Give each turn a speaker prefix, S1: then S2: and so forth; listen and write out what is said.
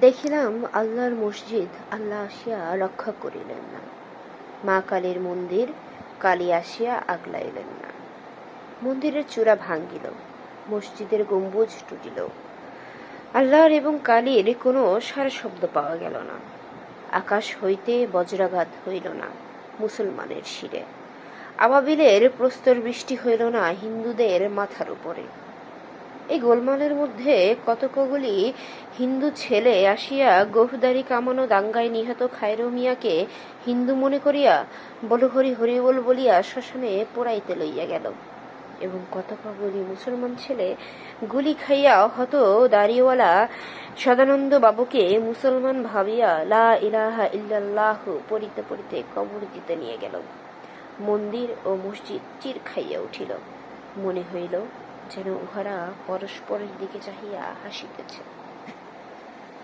S1: দেখিলাম আল্লাহর মসজিদ, আল্লাহ আসিয়া রক্ষা করিলেন না। মা কালীর মন্দির, কালী আসিয়া আগলাইলেন না। মন্দিরের চূড়া ভাঙ্গিল, মসজিদের গম্বুজ টুটিল। আল্লাহর এবং কালীর কোনো সারা শব্দ পাওয়া গেল না। আকাশ হইতে বজ্রাঘাত হইল না মুসলমানের শিরে। আবাবিলের প্রস্তর বৃষ্টি হইল না হিন্দুদের মাথার উপরে। এই গোলমালের মধ্যে কতকগুলি হিন্দু ছেলে আসিয়া গোফদারি কামানো দাঙ্গায় নিহত খায়রু মিয়াকে হিন্দু মনে করিয়া বলহরি হরিবল বলিয়া শ্মশানে পোড়াইতে লইয়া গেল। এবং কতকগুলি মুসলমান ছেলে গুলি খাইয়া হত দাড়িওয়ালা সদানন্দ বাবুকে মুসলমান ভাবিয়া লা ইলাহা ইল্লাল্লাহ পড়িতে পড়িতে কবর দিতে নিয়ে গেল। মন্দির ও মসজিদ চির খাইয়া উঠিল। মনে হইল যেন উহারা পরস্পরের দিকে চাহিয়া হাসিতেছে